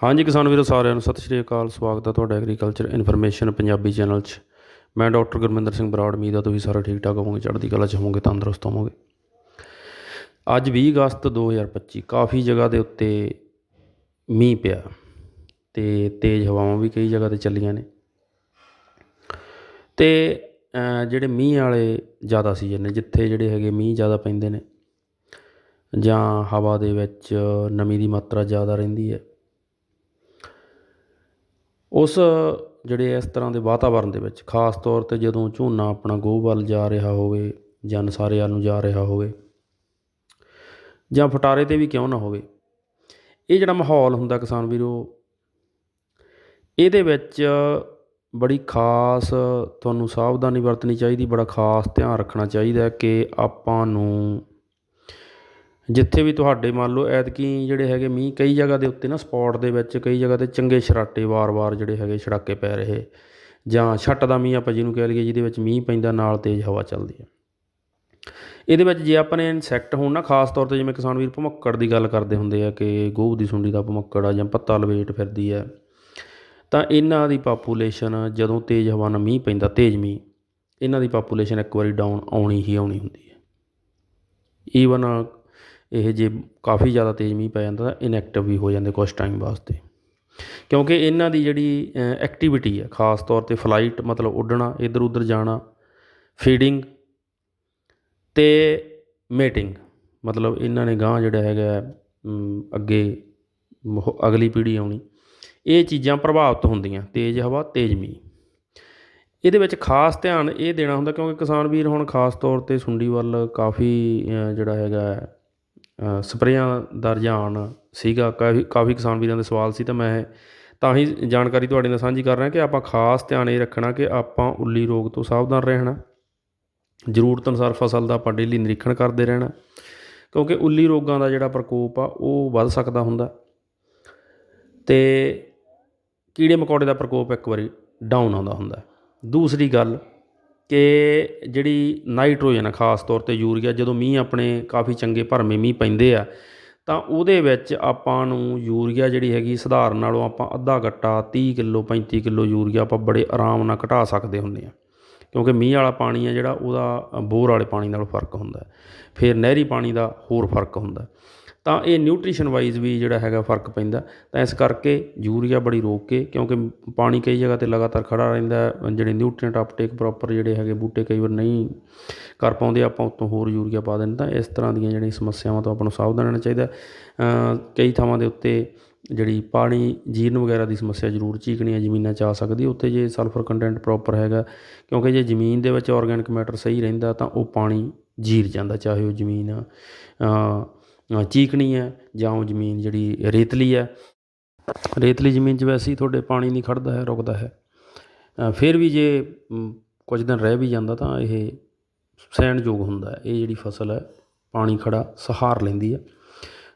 ਹਾਂਜੀ ਕਿਸਾਨ ਵੀਰੋ ਸਾਰਿਆਂ ਨੂੰ ਸਤਿ ਸ਼੍ਰੀ ਅਕਾਲ, ਸਵਾਗਤ ਹੈ ਤੁਹਾਡਾ ਐਗਰੀਕਲਚਰ ਇਨਫੋਰਮੇਸ਼ਨ ਪੰਜਾਬੀ ਚੈਨਲ 'ਚ। ਮੈਂ ਡਾਕਟਰ ਗੁਰਮਿੰਦਰ ਸਿੰਘ ਬਰਾੜ, ਉਮੀਦ ਆ ਤੁਸੀਂ ਸਾਰੇ ਠੀਕ ਠਾਕ ਹੋਵੋਗੇ, ਚੜ੍ਹਦੀ ਕਲਾ 'ਚ ਹੋਵੋਗੇ, ਤੰਦਰੁਸਤ ਹੋਵੋਗੇ। ਅੱਜ 20 ਅਗਸਤ 2025 ਕਾਫੀ ਜਗ੍ਹਾ ਦੇ ਉੱਤੇ ਮੀਂਹ ਪਿਆ ਤੇ ਤੇਜ਼ ਹਵਾਵਾਂ ਵੀ ਕਈ ਜਗ੍ਹਾ ਤੇ ਚੱਲੀਆਂ ਨੇ। ਤੇ ਜਿਹੜੇ ਮੀਂਹ ਵਾਲੇ ਜ਼ਿਆਦਾ ਸੀਜ਼ਨ ਨੇ, ਜਿੱਥੇ ਜਿਹੜੇ ਹੈਗੇ ਮੀਂਹ ਜ਼ਿਆਦਾ ਪੈਂਦੇ ਨੇ ਜਾਂ ਹਵਾ ਦੇ ਵਿੱਚ ਨਮੀ ਦੀ ਮਾਤਰਾ ਜ਼ਿਆਦਾ ਰਹਿੰਦੀ ਹੈ ਉਸ ਜਿਹੜੇ ਇਸ ਤਰ੍ਹਾਂ ਦੇ ਵਾਤਾਵਰਨ ਦੇ ਵਿੱਚ, ਖਾਸ ਤੌਰ ਤੇ ਜਦੋਂ ਝੋਨਾ ਆਪਣਾ ਗੋਹ ਵੱਲ ਜਾ ਰਿਹਾ ਹੋਵੇ ਜਾਂ ਨਸਾਰੇ ਵੱਲ ਨੂੰ ਜਾ ਰਿਹਾ ਹੋਵੇ ਜਾਂ ਫਟਾਰੇ ਤੇ ਵੀ ਕਿਉਂ ਨਾ ਹੋਵੇ, ਇਹ ਜਿਹੜਾ ਮਾਹੌਲ ਹੁੰਦਾ ਕਿਸਾਨ ਵੀਰੋ, ਇਹਦੇ ਵਿੱਚ ਬੜੀ ਖਾਸ ਤੁਹਾਨੂੰ ਸਾਵਧਾਨੀ ਵਰਤਣੀ ਚਾਹੀਦੀ, ਬੜਾ ਖਾਸ ਧਿਆਨ ਰੱਖਣਾ ਚਾਹੀਦਾ ਕਿ ਆਪਾਂ ਨੂੰ ਜਿੱਥੇ ਵੀ ਤੁਹਾਡੇ ਮੰਨ ਲਓ ਐਤਕੀ ਜਿਹੜੇ ਹੈਗੇ ਮੀਂਹ, ਕਈ ਜਗ੍ਹਾ ਦੇ ਉੱਤੇ ਨਾ ਸਪੌਟ ਦੇ ਵਿੱਚ, ਕਈ ਜਗ੍ਹਾ ਤੇ ਚੰਗੇ ਸਰਾਟੇ ਵਾਰ-ਵਾਰ ਜਿਹੜੇ ਹੈਗੇ ਛੜਾਕੇ ਪੈ ਰਹੇ। ਜਾਂ ਛੱਟ ਦਾ ਮੀਂਹ ਆਪਾਂ ਜਿਹਨੂੰ ਕਹਿ ਲਈਏ, ਜਿਹਦੇ ਵਿੱਚ ਮੀਂਹ ਪੈਂਦਾ, ਨਾਲ ਤੇਜ਼ ਹਵਾ ਚੱਲਦੀ ਹੈ ਇਹਦੇ ਵਿੱਚ ਜੇ ਆਪਾਂ ਨੇ ਇਨਸੈਕਟ ਹੋਣ ਨਾ, ਖਾਸ ਤੌਰ ਤੇ ਜਿਵੇਂ ਕਿਸਾਨ ਵੀਰ ਭਮੱਕੜ ਦੀ ਗੱਲ ਕਰਦੇ ਹੁੰਦੇ ਆ ਕਿ ਗੋਹ ਦੀ ਸੁੰਡੀ ਦਾ ਭਮੱਕੜ ਆ ਜਾਂ ਪੱਤਾ ਲਵੇਟ ਫਿਰਦੀ ਹੈ ਤਾਂ ਇਹਨਾਂ ਦੀ ਪਾਪੂਲੇਸ਼ਨ ਜਦੋਂ ਤੇਜ਼ ਹਵਾ ਨਾਲ ਮੀਂਹ ਪੈਂਦਾ, ਤੇਜ਼ ਮੀਂਹ, ਇਹਨਾਂ ਦੀ ਪਾਪੂਲੇਸ਼ਨ ਇੱਕ ਵਾਰੀ ਡਾਊਨ ਆਉਣੀ ਹੀ ਆਉਣੀ ਹੁੰਦੀ ਹੈ ਈਵਨ ਇਹ ਜੇ ਕਾਫੀ ਜ਼ਿਆਦਾ ਤੇਜ਼ ਮੀਂਹ ਪੈ ਜਾਂਦਾ ਤਾਂ ਇਨਐਕਟਿਵ ਵੀ ਹੋ ਜਾਂਦੇ ਕੁਝ ਟਾਈਮ ਵਾਸਤੇ। ਕਿਉਂਕਿ ਇਹਨਾਂ ਦੀ ਜਿਹੜੀ ਐਕਟੀਵਿਟੀ ਹੈ ਖਾਸ ਤੌਰ ਤੇ ਫਲਾਈਟ ਮਤਲਬ ਉੱਡਣਾ ਇੱਧਰ ਉੱਧਰ ਜਾਣਾ ਫੀਡਿੰਗ ਤੇ ਮੇਟਿੰਗ ਮਤਲਬ ਇਹਨਾਂ ਨੇ ਗਾਂ ਜਿਹੜਾ ਹੈਗਾ ਅੱਗੇ ਅਗਲੀ ਪੀੜ੍ਹੀ ਆਉਣੀ, ਇਹ ਚੀਜ਼ਾਂ ਪ੍ਰਭਾਵਿਤ ਹੁੰਦੀਆਂ, ਤੇਜ਼ ਹਵਾ, ਤੇਜ਼ ਮੀਂਹ। ਇਹਦੇ ਵਿੱਚ ਖਾਸ ਧਿਆਨ ਇਹ ਦੇਣਾ ਹੁੰਦਾ ਕਿਉਂਕਿ ਕਿਸਾਨ ਵੀਰ ਹੁਣ ਖਾਸ ਤੌਰ ਤੇ ਸੁੰਡੀ ਵੱਲ ਕਾਫੀ ਜਿਹੜਾ ਹੈਗਾ ਸਪਰੇਆਂ ਦਾ ਰੁਝਾਨ ਸੀਗਾ, ਕਾਫੀ ਕਾਫੀ ਕਿਸਾਨ ਵੀਰਾਂ ਦੇ ਸਵਾਲ ਸੀ, ਤਾਂ ਮੈਂ ਤਾਂ ਹੀ ਜਾਣਕਾਰੀ ਤੁਹਾਡੇ ਨਾਲ ਸਾਂਝੀ ਕਰ ਰਿਹਾ ਕਿ ਆਪਾਂ ਖਾਸ ਧਿਆਨ ਇਹ ਰੱਖਣਾ ਕਿ ਆਪਾਂ ਉੱਲੀ ਰੋਗ ਤੋਂ ਸਾਵਧਾਨ ਰਹਿਣਾ, ਜ਼ਰੂਰਤ ਅਨੁਸਾਰ ਫਸਲ ਦਾ ਆਪਾਂ ਡੇਲੀ ਨਿਰੀਖਣ ਕਰਦੇ ਰਹਿਣਾ, ਕਿਉਂਕਿ ਉੱਲੀ ਰੋਗਾਂ ਦਾ ਜਿਹੜਾ ਪ੍ਰਕੋਪ ਆ, ਉਹ ਵੱਧ ਸਕਦਾ ਹੁੰਦਾ। ਤੇ ਕੀੜੇ ਮਕੌੜੇ ਦਾ ਪ੍ਰਕੋਪ ਇੱਕ ਵਾਰੀ ਡਾਊਨ ਆਉਂਦਾ ਹੁੰਦਾ। ਦੂਸਰੀ ਗੱਲ ਕਿ ਜਿਹੜੀ ਨਾਈਟ੍ਰੋਜਨ ਆ, ਖਾਸ ਤੌਰ ਤੇ ਯੂਰੀਆ, ਜਦੋਂ ਮੀਂਹ ਆਪਣੇ ਕਾਫੀ ਚੰਗੇ ਭਰਮੇ ਮੀਂਹ ਪੈਂਦੇ ਆ, ਤਾਂ ਉਹਦੇ ਵਿੱਚ ਆਪਾਂ ਨੂੰ ਯੂਰੀਆ ਜਿਹੜੀ ਹੈਗੀ, ਸਧਾਰਨ ਨਾਲੋਂ ਆਪਾਂ ਅੱਧਾ ਗੱਟਾ 30 ਕਿਲੋ 35 ਕਿਲੋ ਯੂਰੀਆ ਆਪਾਂ ਬੜੇ ਆਰਾਮ ਨਾਲ ਘਟਾ ਸਕਦੇ ਹੁੰਦੇ ਆ। ਕਿਉਂਕਿ ਮੀਂਹ ਵਾਲਾ ਪਾਣੀ ਆ ਜਿਹੜਾ, ਉਹਦਾ ਬੋਰ ਵਾਲੇ ਪਾਣੀ ਨਾਲੋਂ ਫ਼ਰਕ ਹੁੰਦਾ। ਫਿਰ ਨਹਿਰੀ ਪਾਣੀ ਦਾ ਹੋਰ ਫ਼ਰਕ ਹੁੰਦਾ। ਤਾਂ ਇਹ ਨਿਊਟ੍ਰੀਸ਼ਨ ਵਾਈਜ਼ ਵੀ ਜਿਹੜਾ ਹੈਗਾ ਫ਼ਰਕ ਪੈਂਦਾ। ਤਾਂ ਇਸ ਕਰਕੇ ਯੂਰੀਆ ਬੜੀ ਰੋਕ ਕੇ, ਕਿਉਂਕਿ ਪਾਣੀ ਕਈ ਜਗ੍ਹਾ ਤੇ ਲਗਾਤਾਰ ਖੜਾ ਰਹਿੰਦਾ ਜਿਹੜੇ ਨਿਊਟ੍ਰੀਐਂਟ ਅਪਟੇਕ ਪ੍ਰੋਪਰ ਜਿਹੜੇ ਹੈਗੇ ਬੂਟੇ ਕਈ ਵਾਰ ਨਹੀਂ ਕਰ ਪਾਉਂਦੇ, ਆਪਾਂ ਉੱਤੋਂ ਹੋਰ ਯੂਰੀਆ ਪਾ ਦਿੰਦੇ ਤਾਂ ਇਸ ਤਰ੍ਹਾਂ ਦੀਆਂ ਜਿਹੜੀਆਂ ਸਮੱਸਿਆਵਾਂ ਤੋਂ ਆਪਾਂ ਨੂੰ ਸਾਵਧਾਨ ਰਹਿਣਾ ਚਾਹੀਦਾ ਕਈ ਥਾਵਾਂ ਦੇ ਉੱਤੇ ਜਿਹੜੀ ਪਾਣੀ, ਜੀਰਨ ਵਗੈਰਾ ਦੀ ਸਮੱਸਿਆ ਜ਼ਰੂਰ ਚੀਕਣੀਆਂ ਜ਼ਮੀਨਾਂ 'ਚ ਆ ਸਕਦੀ ਉੱਥੇ ਜੇ ਸਲਫਰ ਕੰਟੈਂਟ ਪ੍ਰੋਪਰ ਹੈਗਾ, ਕਿਉਂਕਿ ਜੇ ਜ਼ਮੀਨ ਦੇ ਵਿੱਚ ਆਰਗੈਨਿਕ ਮੈਟਰ ਸਹੀ ਰਹਿੰਦਾ ਤਾਂ ਉਹ ਪਾਣੀ ਜੀਰ ਜਾਂਦਾ, ਚਾਹੇ ਉਹ ਜ਼ਮੀਨ ਚੀਕਣੀ ਹੈ ਜਾਂ ਉਹ ਜ਼ਮੀਨ ਜਿਹੜੀ ਰੇਤਲੀ ਹੈ। ਰੇਤਲੀ ਜ਼ਮੀਨ 'ਚ ਵੈਸੇ ਹੀ ਤੁਹਾਡੇ ਪਾਣੀ ਨਹੀਂ ਖੜਦਾ ਹੈ, ਰੁਕਦਾ ਹੈ। ਫਿਰ ਵੀ ਜੇ ਕੁਝ ਦਿਨ ਰਹਿ ਵੀ ਜਾਂਦਾ ਤਾਂ ਇਹ ਸਹਿਣਯੋਗ ਹੁੰਦਾ ਇਹ ਜਿਹੜੀ ਫਸਲ ਹੈ, ਪਾਣੀ ਖੜਾ ਸਹਾਰ ਲੈਂਦੀ ਹੈ।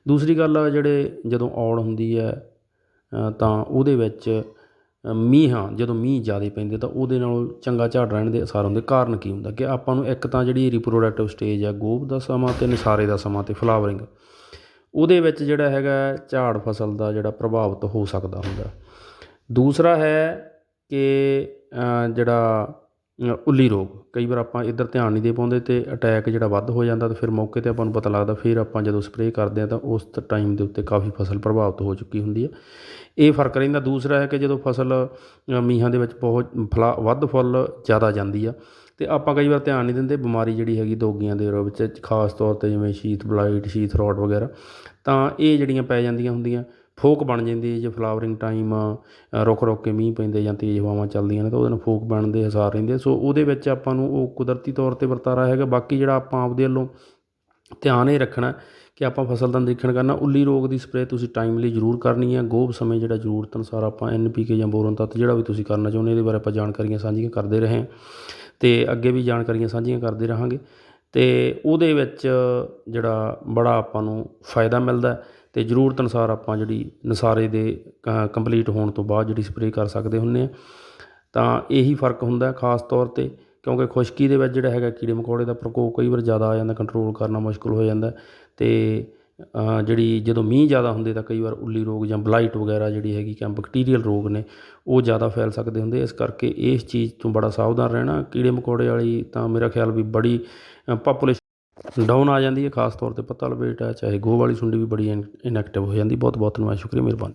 ਦੂਸਰੀ ਗੱਲ ਆ ਜਿਹੜੇ ਜਦੋਂ ਔੜ ਹੁੰਦੀ ਹੈ ਤਾਂ ਉਹਦੇ ਵਿੱਚ ਮੀਂਹ ਹਾਂ, ਜਦੋਂ ਮੀਂਹ ਜ਼ਿਆਦਾ ਪੈਂਦੇ ਤਾਂ ਉਹਦੇ ਨਾਲ ਚੰਗਾ ਝਾੜ ਰਹਿਣ ਦੇ ਅਸਾਰ ਹੁੰਦੇ। ਕਾਰਨ ਕੀ ਹੁੰਦਾ ਕਿ ਆਪਾਂ ਨੂੰ ਇੱਕ ਤਾਂ ਜਿਹੜੀ ਰੀਪ੍ਰੋਡਕਟਿਵ ਸਟੇਜ ਆ, ਗੋਭ ਦਾ ਸਮਾਂ ਅਤੇ ਨਿਸਾਰੇ ਦਾ ਸਮਾਂ ਅਤੇ ਫਲਾਵਰਿੰਗ ਉਹਦੇ ਵਿੱਚ ਜਿਹੜਾ ਹੈਗਾ ਝਾੜ ਫਸਲ ਦਾ ਜਿਹੜਾ ਪ੍ਰਭਾਵਿਤ ਹੋ ਸਕਦਾ ਹੁੰਦਾ। ਦੂਸਰਾ ਹੈ ਕਿ ਜਿਹੜਾ ਉੱਲੀ ਰੋਗ। ਕਈ ਵਾਰ ਆਪਾਂ ਇੱਧਰ ਧਿਆਨ ਨਹੀਂ ਦੇ ਪਾਉਂਦੇ ਅਤੇ ਅਟੈਕ ਜਿਹੜਾ ਵੱਧ ਹੋ ਜਾਂਦਾ ਅਤੇ ਫਿਰ ਮੌਕੇ ਤੇ ਆਪਾਂ ਨੂੰ ਪਤਾ ਲੱਗਦਾ ਫਿਰ ਆਪਾਂ ਜਦੋਂ ਸਪਰੇਅ ਕਰਦੇ ਹਾਂ ਤਾਂ ਉਸ ਟਾਈਮ ਦੇ ਉੱਤੇ ਕਾਫੀ ਫਸਲ ਪ੍ਰਭਾਵਿਤ ਹੋ ਚੁੱਕੀ ਹੁੰਦੀ ਹੈ। ਇਹ ਫ਼ਰਕ ਰਹਿੰਦਾ। ਦੂਸਰਾ ਹੈ ਕਿ ਜਦੋਂ ਫਸਲ ਅ, ਮੀਂਹਾਂ ਦੇ ਵਿੱਚ ਬਹੁਤ ਫਲਾ ਵੱਧ ਫੁੱਲ ਜ਼ਿਆਦਾ ਜਾਂਦੀ ਆ ਅਤੇ ਆਪਾਂ ਕਈ ਵਾਰ ਧਿਆਨ ਨਹੀਂ ਦਿੰਦੇ ਬਿਮਾਰੀ ਜਿਹੜੀ ਹੈਗੀ ਦੋਗੀਆਂ ਦੇ ਰੂਪ ਵਿੱਚ ਖਾਸ ਤੌਰ ਤੇ ਜਿਵੇਂ ਸ਼ੀਤ ਬਲਾਈਟ ਸ਼ੀਤ ਰੋਟ ਵਗੈਰਾ ਤਾਂ ਇਹ ਜਿਹੜੀਆਂ ਪੈ ਜਾਂਦੀਆਂ ਹੁੰਦੀਆਂ ਫੋਕ ਬਣ ਜਾਂਦੀ ਹੈ ਜੇ, ਫਲਾਵਰਿੰਗ ਟਾਈਮ ਰੁਕ ਰੁਕ ਕੇ ਮੀਂਹ ਪੈਂਦੇ ਜਾਂ ਤੇਜ਼ ਹਵਾਵਾਂ ਚੱਲਦੀਆਂ ਨੇ ਤਾਂ ਉਹਦੇ ਨਾਲ ਫੋਕ ਬਣਨ ਦੇ ਹਸਾਰ ਰਹਿੰਦੇ ਸੋ ਉਹਦੇ ਵਿੱਚ ਆਪਾਂ ਨੂੰ ਉਹ ਕੁਦਰਤੀ ਤੌਰ ਤੇ ਵਰਤਾਰਾ ਹੈਗਾ। ਬਾਕੀ ਜਿਹੜਾ ਆਪਾਂ ਆਪਦੇ ਵੱਲੋਂ ਧਿਆਨ ਇਹ ਰੱਖਣਾ ਕਿ ਆਪਾਂ ਫਸਲ ਦਾ ਨਿਰੀਖਣ ਕਰਨਾ। ਉੱਲੀ ਰੋਗ ਦੀ ਸਪਰੇਅ ਤੁਸੀਂ ਟਾਈਮਲੀ ਜ਼ਰੂਰ ਕਰਨੀ ਹੈ। ਗੋਭ ਸਮੇਂ ਜਿਹੜਾ ਜ਼ਰੂਰਤ ਅਨੁਸਾਰ ਆਪਾਂ ਐਨਪੀਕੇ ਜਾਂ ਬੋਰਨ ਤੱਤ ਜਿਹੜਾ ਵੀ ਤੁਸੀਂ ਕਰਨਾ ਚਾਹੁੰਦੇ ਇਹਦੇ ਬਾਰੇ ਆਪਾਂ ਜਾਣਕਾਰੀਆਂ ਸਾਂਝੀਆਂ ਕਰਦੇ ਰਹੇ ਹਾਂ। ਤੇ ਅੱਗੇ ਵੀ ਜਾਣਕਾਰੀਆਂ ਸਾਂਝੀਆਂ ਕਰਦੇ ਰਹਾਂਗੇ। ਤੇ ਉਹਦੇ ਵਿੱਚ ਜਿਹੜਾ ਬੜਾ ਆਪਾਂ ਨੂੰ ਫਾਇਦਾ ਮਿਲਦਾ ਹੈ। ਅਤੇ ਜ਼ਰੂਰਤ ਅਨੁਸਾਰ ਆਪਾਂ ਜਿਹੜੀ ਨਸਾਰੇ ਦੇ ਕੰਪਲੀਟ ਹੋਣ ਤੋਂ ਬਾਅਦ ਜਿਹੜੀ ਸਪਰੇਅ ਕਰ ਸਕਦੇ ਹੁੰਦੇ ਹਾਂ ਤਾਂ ਇਹੀ ਫ਼ਰਕ ਹੁੰਦਾ ਖਾਸ ਤੌਰ ਤੇ, ਕਿਉਂਕਿ ਖੁਸ਼ਕੀ ਦੇ ਵਿੱਚ ਜਿਹੜਾ ਹੈਗਾ ਕੀੜੇ ਮਕੌੜੇ ਦਾ ਪ੍ਰਕੋਪ ਕਈ ਵਾਰ ਜ਼ਿਆਦਾ ਆ ਜਾਂਦਾ ਕੰਟਰੋਲ ਕਰਨਾ ਮੁਸ਼ਕਲ ਹੋ ਜਾਂਦਾ। ਅਤੇ ਜਿਹੜੀ ਜਦੋਂ ਮੀਂਹ ਜ਼ਿਆਦਾ ਹੁੰਦੇ ਤਾਂ ਕਈ ਵਾਰ ਉੱਲੀ ਰੋਗ ਜਾਂ ਬਲਾਈਟ ਵਗੈਰਾ ਜਿਹੜੀ ਹੈਗੀ ਕਿ ਬੈਕਟੀਰੀਅਲ ਰੋਗ ਨੇ, ਉਹ ਜ਼ਿਆਦਾ ਫੈਲ ਸਕਦੇ ਹੁੰਦੇ। ਇਸ ਕਰਕੇ ਇਸ ਚੀਜ਼ ਤੋਂ ਬੜਾ ਸਾਵਧਾਨ ਰਹਿਣਾ। ਕੀੜੇ ਮਕੌੜੇ ਵਾਲੀ ਤਾਂ ਮੇਰਾ ਖਿਆਲ ਵੀ ਬੜੀ ਪਾਪੂਲੇਸ਼ਨ ਡਾਊਨ ਆ ਜਾਂਦੀ ਹੈ, ਖਾਸ ਤੌਰ 'ਤੇ ਪੱਤਾ ਲਪੇਟ ਹੈ ਚਾਹੇ ਗੋਹ ਵਾਲੀ ਸੁੰਡੀ ਵੀ ਬੜੀ ਇਨ ਇਨਐਕਟਿਵ ਹੋ ਜਾਂਦੀ ਬਹੁਤ ਬਹੁਤ ਧੰਨਵਾਦ, ਸ਼ੁਕਰੀਆ, ਮਿਹਰਬਾਨੀ।